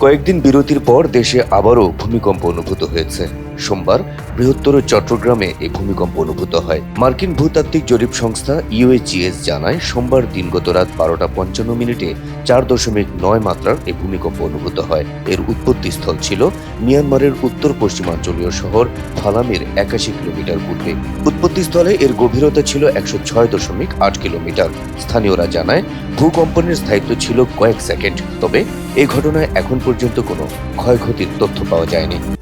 কয়েকদিন বিরতির পর দেশে আবারও ভূমিকম্প অনুভূত হয়েছে। সোমবার বৃহত্তর চট্টগ্রামে এই ভূমিকম্প অনুভূত হয়। মার্কিন ভূতাত্ত্বিক জরিপ সংস্থা ইউএজিএস জানায়, সোমবার দিনগত রাত বারোটা পঞ্চান্ন মিনিটে চার দশমিক নয় মাত্রার এই ভূমিকম্প অনুভূত হয়। এর উৎপত্তিস্থল ছিল মিয়ানমারের উত্তর পশ্চিমাঞ্চলীয় শহর ফালামের একাশি কিলোমিটার পূর্বে। উৎপত্তিস্থলে এর গভীরতা ছিল একশো ছয় দশমিক আট কিলোমিটার। স্থানীয়রা জানায়, ভূকম্পনের স্থায়িত্ব ছিল কয়েক সেকেন্ড, তবে এ ঘটনায় এখন পর্যন্ত কোনো ক্ষয়ক্ষতির তথ্য পাওয়া যায়নি।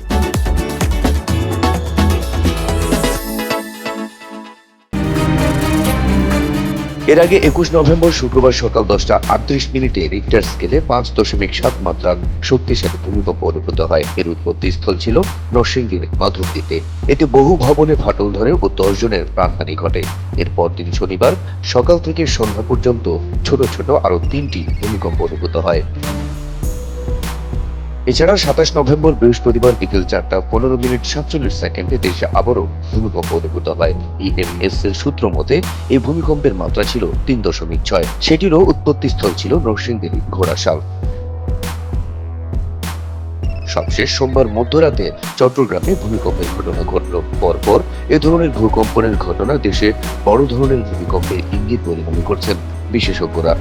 এর আগে একুশ নভেম্বর শুক্রবার সকাল দশটা আটত্রিশ মিনিটে রিক্টার স্কেলে পাঁচ দশমিক সাত মাত্রার শক্তিশালী ভূমিকম্প অনুভূত হয়। এর উৎপত্তি স্থল ছিল নরসিংদীর মাধবদীতে এতে বহু ভবনে ফাটল ধরে ও দশজনের প্রাণহানি ঘটে। এরপর দিন শনিবার সকাল থেকে সন্ধ্যা পর্যন্ত ছোট ছোট আরও তিনটি ভূমিকম্প অনুভূত হয়। এছাড়া সাতাশ নভেম্বর বৃহস্পতিবার বিকেল চারটা পনেরো মিনিট সাতচল্লিশ সেকেন্ডে দেশে আবারও ভূমিকম্প অনুভূত হয়। ইএমএস এর সূত্র মতে, এই ভূমিকম্পের মাত্রা ছিল তিন দশমিক ছয়। সেটিরও উৎপত্তিস্থল ছিল নরসিংদীর ঘোড়াশাল। সবশেষ সোমবার মধ্যরাতে চট্টগ্রামে ভূমিকম্পের ঘটনা ঘটল। পরপর এ ধরনের ভূকম্পনের ঘটনা দেশে বড় ধরনের ভূমিকম্পের ইঙ্গিত বলে মনে করছেন বিশেষজ্ঞরা।